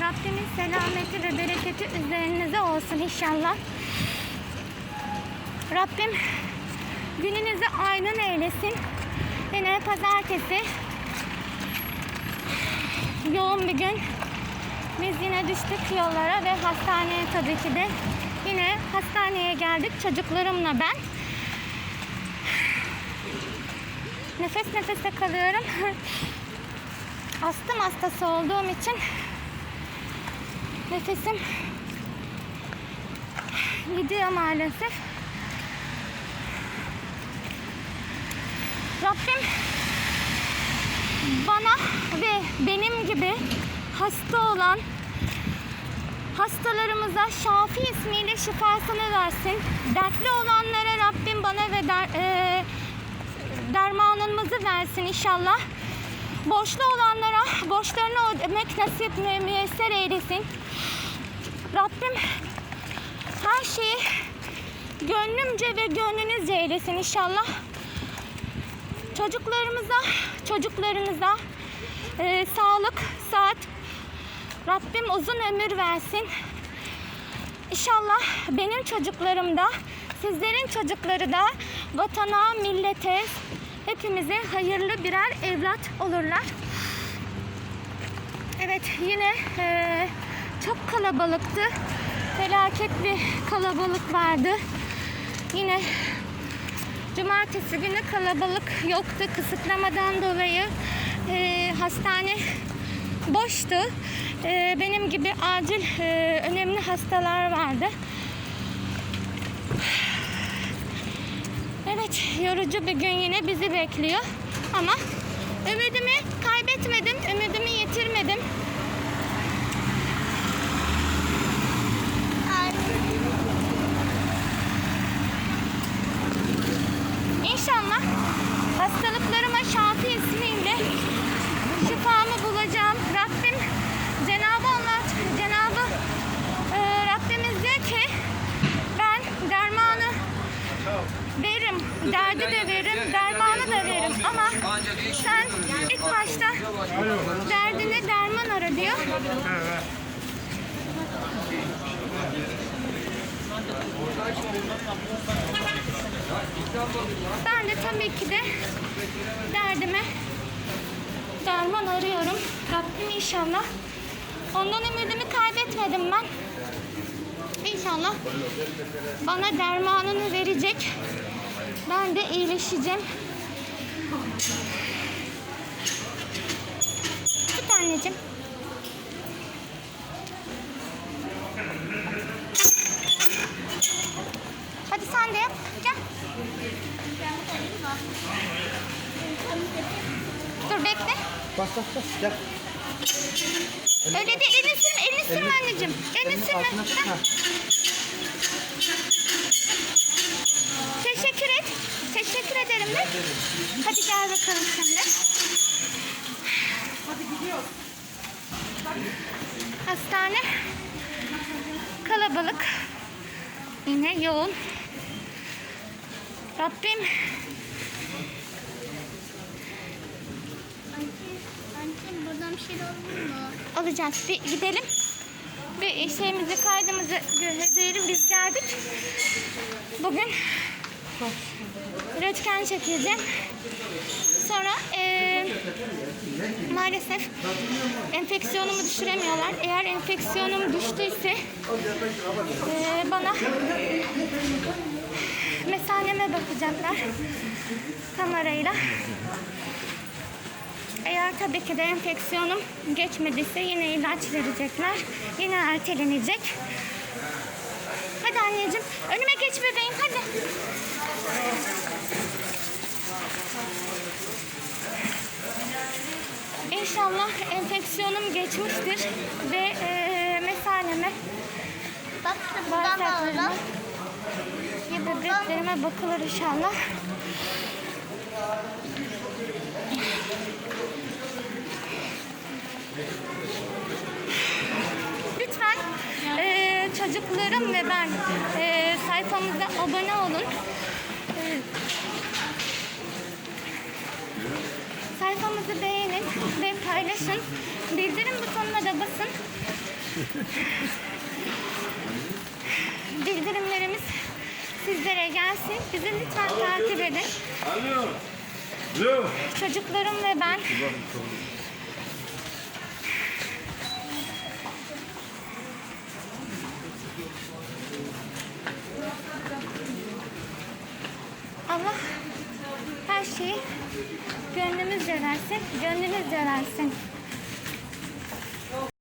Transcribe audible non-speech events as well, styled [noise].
Rabbimin selameti ve bereketi üzerinize olsun inşallah. Rabbim gününüzü aydın eylesin. Yine pazartesi yoğun bir gün. Biz yine düştük yollara ve hastaneye tabii ki de. Yine hastaneye geldik çocuklarımla ben. Nefes nefese kalıyorum. [laughs] Astım hastası olduğum için nefesim gidiyor maalesef. Rabbim bana ve benim gibi hasta olan hastalarımıza Şafi ismiyle şifasını versin. Dertli olanlara Rabbim bana ve der, e, dermanımızı versin inşallah. Borçlu olanlara borçlarını ödemek nasip müyesser eylesin. Rabbim her şeyi gönlümce ve gönlünüzce eylesin inşallah. Çocuklarımıza, çocuklarınıza e, sağlık, saat, Rabbim uzun ömür versin. İnşallah benim çocuklarım da, sizlerin çocukları da vatana, millete, hepimize hayırlı birer evlat olurlar. Evet yine e, çok kalabalıktı. Felaket bir kalabalık vardı. Yine cumartesi günü kalabalık yoktu. Kısıtlamadan dolayı e, hastane boştu. E, benim gibi acil e, önemli hastalar vardı. Evet, yorucu bir gün yine bizi bekliyor. Ama ümidimi kaybetmedim, ümidimi yitirmedim. İnşallah hastalıklarıma Şafi ismiyle şifamı bulacağım. Rabbim Cenab-ı Allah, Cenab-ı e, Rabbimiz diyor ki ben dermanı veririm, derdi de veririm, dermanı da veririm ama sen ilk başta derdine derman ara diyor. Ben de tabii ki de derdime derman arıyorum. Rabbim inşallah. Ondan ümidimi kaybetmedim ben. İnşallah bana dermanını verecek. Ben de iyileşeceğim. Anneciğim. Hadi sen de yap. Gel. Dur bekle. Bas bas bas gel. Öyle değil. Elini sürme. Elini sürme anneciğim. Elini Elini sürme. Teşekkür et. Teşekkür ederim de. Hadi gel bakalım şimdi. Hastane kalabalık. Yine yoğun. Rabbim Annem buradan bir şey olur mu? alacağız. Bir gidelim. Bir şeyimizi kaydımızı gösterelim. Biz geldik. Bugün röntgen çekileceğim. Sonra eee, maalesef enfeksiyonumu düşüremiyorlar. Eğer enfeksiyonum düştüyse eee, bana mesaneme bakacaklar kamerayla. Eğer tabii ki de enfeksiyonum geçmediyse yine ilaç verecekler. Yine ertelenecek. Hadi anneciğim. Önüme geç bebeğim hadi. İnşallah enfeksiyonum geçmiştir ve eee mesaneme Bak bağırsaklarıma ve böbreklerime bakılır inşallah. Lütfen eee, çocuklarım ve ben eee, sayfamıza abone olun. Eee, sayfamızı beğenin ve paylaşın. Bildirim butonuna da basın. Bildirimlerimiz sizlere gelsin. Bizi lütfen takip edin. Alo. Alo. Çocuklarım ve ben Allah her şeyi gönlümüzce versin, gönlünüzce versin.